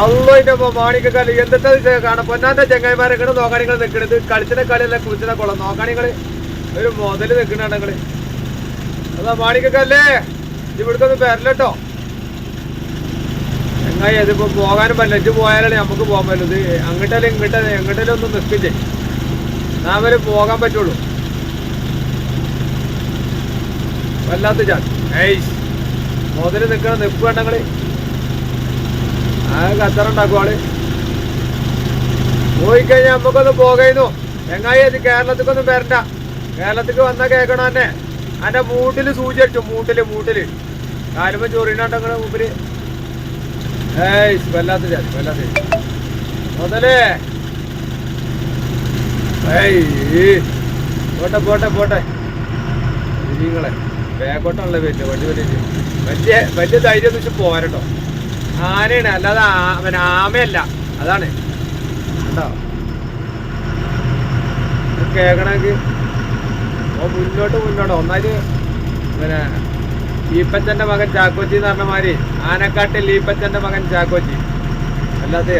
അള്ളോന്റെ മാണിക്കൽ എന്തൊക്കെ കാണാം? പൊന്നാന്റെ ചെങ്ങായിമാരെ ഇങ്ങനെ നോക്കാണികൾ നിൽക്കണത് കളിച്ചിന കളിയല്ല കുളിച്ചിന കുളം നോക്കാണികൾ ഒരു മുതൽ നിൽക്കണ നിങ്ങൾ അതാ മാണിക്കല്ലേ ഇവിടുത്തെ പേരല്ലോ ചെങ്ങായി അതിപ്പോ പോകാനും പറ്റില്ല. ഇജ്ജ് പോയാലേ നമുക്ക് പോകാൻ പറ്റുന്നത് അങ്ങോട്ടല്ലേ ഇങ്ങോട്ടല്ലേ എങ്ങോട്ടല്ലേ ഒന്നും നിൽക്കില്ലേ ഞാൻ വരെ പോകാൻ പറ്റുള്ളൂ. വല്ലാത്ത ചാൻ ഏയ് മുതൽ നിൽക്കണ നിപ്പ് കണ്ടങ്ങൾ ആ കച്ചറുണ്ടാക്കും ആൾ പോയി കഴിഞ്ഞാൽ നമുക്കൊന്ന് പോകുന്നു എങ്ങായി അത് കേരളത്തിക്കൊന്നും വരണ്ട. കേരളത്തിക്ക് വന്ന കേൾക്കണം തന്നെ അന്റെ മൂട്ടിൽ സൂചി അടിച്ചു. മൂട്ടിൽ മൂട്ടിൽ. കാലുമ്പോ മുമ്പിൽ. ജാതി വല്ലാത്ത ജാതി. മുതലേ. പോട്ടെ പോട്ടെ പോട്ടെ. നിങ്ങളെ ബാക്കോട്ടാണല്ലോ വലിയ വലിയ വലിയ വലിയ ധൈര്യം വെച്ച് പോരട്ടോ. ആനയാണ്. അല്ലാതെ അവൻ ആമയല്ല. അതാണ്. കേട്ടോ? കേൾക്കണമെങ്കിൽ ഓ മുന്നോട്ട് മുന്നോട്ട്. ഒന്നാൽ പിന്നെ ഈപ്പച്ചന്റെ മകൻ ചാക്കോച്ചി എന്ന് പറഞ്ഞ മാതിരി ആനക്കാട്ടിൽ ഈപ്പച്ചന്റെ മകൻ ചാക്കോച്ചി. അല്ലാതെ